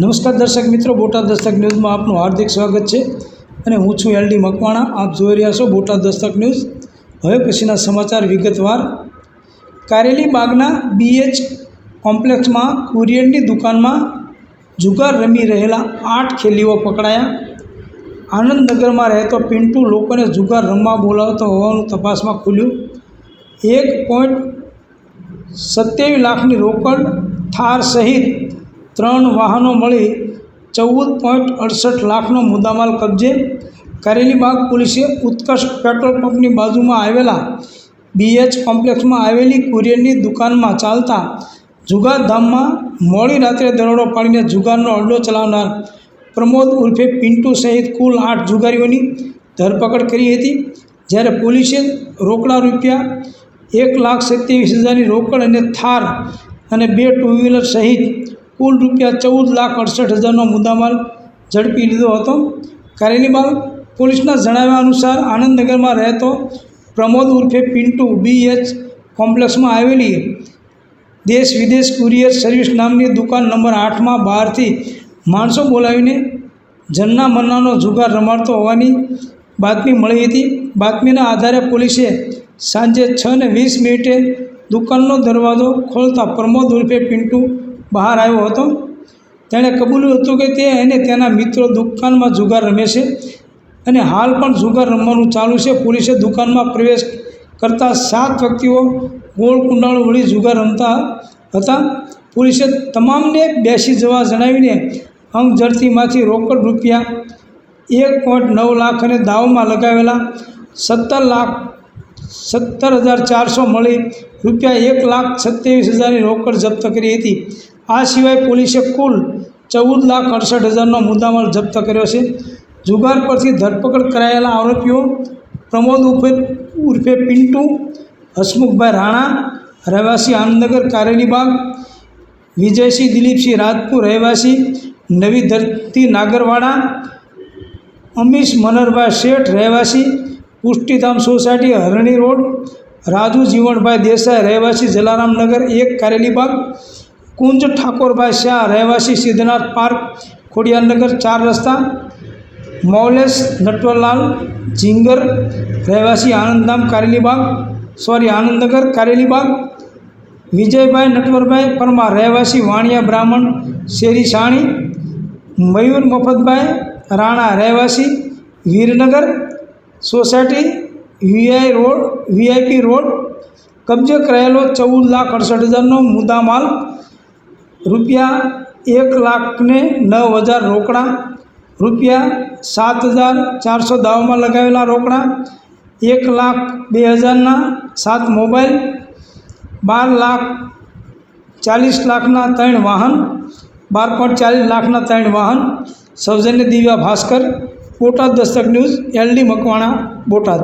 નમસ્કાર દર્શક મિત્રો, બોટાદ દસ્તક ન્યૂઝમાં આપનું હાર્દિક સ્વાગત છે અને હું છું એલડી મકવાણા. આપ જોઈ રહ્યા છો બોટાદ દસ્તક ન્યૂઝ. હવે પછીના સમાચાર વિગતવાર. કારેલી બાગના બીએચ કોમ્પ્લેક્સમાં કુરિયનની દુકાનમાં જુગાર રમી રહેલા આઠ ખેલીઓ પકડાયા. આનંદનગરમાં રહેતો પિન્ટુ લોકોને જુગાર રમવા બોલાવતો હોવાનું તપાસમાં ખુલ્યું. એક પોઈન્ટ સત્યાવીસ લાખની રોકડ થાર સહિત ત્રણ વાહનો મળી ચૌદ પોઈન્ટ અડસઠ લાખનો મુદ્દામાલ કબજે. કરેલીબાગ પોલીસે ઉત્કર્ષ પેટ્રોલ પંપની બાજુમાં આવેલા બીએચ કોમ્પ્લેક્સમાં આવેલી કુરિયરની દુકાનમાં ચાલતા જુગારધામમાં મોડી રાત્રે દરોડો પાડીને જુગારનો અડ્ડો ચલાવનાર પ્રમોદ ઉર્ફે પિન્ટુ સહિત કુલ આઠ જુગારીઓની ધરપકડ કરી હતી. જ્યારે પોલીસે રોકડા રૂપિયા એક લાખ સત્યાવીસ હજારની રોકડ અને થાર અને બે ટુ વ્હીલર સહિત કુલ રૂપિયા ચૌદ લાખ અડસઠ હજારનો મુદ્દામાલ ઝડપી લીધો હતો. કારેલીબાગ પોલીસના જણાવ્યા અનુસાર આનંદનગરમાં રહેતો પ્રમોદ ઉર્ફે પિન્ટુ બીએચ કોમ્પ્લેક્સમાં આવેલી દેશ વિદેશ કુરિયર સર્વિસ નામની દુકાન નંબર આઠમાં બહારથી માણસો બોલાવીને જન્ના મન્નાનો જુગાર રમાડતો હોવાની બાતમી મળી હતી. બાતમીના આધારે પોલીસે સાંજે છ ને વીસ મિનિટે દુકાનનો દરવાજો ખોલતા પ્રમોદ ઉર્ફે પિન્ટુ બહાર આવ્યો હતો. તેણે કબૂલ્યું હતું કે તે અને તેના મિત્રો દુકાનમાં જુગાર રમે છે અને હાલ પણ જુગાર રમવાનું ચાલુ છે. પોલીસે દુકાનમાં પ્રવેશ કરતાં સાત વ્યક્તિઓ ગોળ કુંડાળ વળી જુગાર રમતા હતા. પોલીસે તમામને બેસી જવા જણાવીને અંગ ઝડતીમાંથી રોકડ રૂપિયા એક પોઈન્ટ નવ લાખ અને દાવમાં લગાવેલા સત્તર લાખ સત્તર હજાર ચારસો મળી રૂપિયા એક લાખ સત્યાવીસ હજારની રોકડ જપ્ત કરી હતી. આ સિવાય પોલીસે કુલ ચૌદ લાખ અડસઠ હજારનો મુદ્દામાલ જપ્ત કર્યો છે. જુગાર પરથી ધરપકડ કરાયેલા આરોપીઓ પ્રમોદ ઉર્ફે ઉર્ફે પિન્ટુ, હસમુખભાઈ રાણા, રહેવાસી આનંદનગર કારેલીબાગ, વિજયસિંહ દિલીપસિંહ રાજપુર રહેવાસી, નવી ધરતી નાગરવાડા, અમીશ મનરભાઈ શેઠ રહેવાસી, પુષ્ટિધામ સોસાયટી હરણી રોડ, રાજુ જીવણભાઈ દેસાઈ રહેવાસી જલારામનગર એક કારેલીબાગ કુંજ ઠાકોરભાઈ શાહ, રહેવાસી સિદ્ધનાથ પાર્ક, ખોડિયારનગર, ચાર રસ્તા મૌલેશ નટવરલાલ ઝીંગર રહેવાસી આનંદધામ, કારેલીબાગ, સોરી, આનંદનગર, કારેલીબાગ, વિજયભાઈ નટવરભાઈ પરમાર રહેવાસી વાણિયા બ્રાહ્મણ, શેરી સાણી, મયુર મફતભાઈ રાણા, રહેવાસી, Virnagar, society, VI road, VIP road કબજે કરાયેલો ચૌદ લાખ અડસઠ હજારનો મુદ્દામાલ રૂપિયા એક લાખને નવ હજાર રોકડા, રૂપિયા સાત હજાર ચારસો દાવમાં લગાવેલા રોકડા, એક લાખ બે હજારના સાત મોબાઈલ, બાર લાખ ચાલીસ લાખના ત્રણ વાહન, બાર પોઈન્ટ ચાલીસ લાખના ત્રણ વાહન, સૌજન્ય દિવ્યા ભાસ્કર, બોટાદ દસ્તક ન્યૂઝ, એલડી મકવાણા, બોટાદ.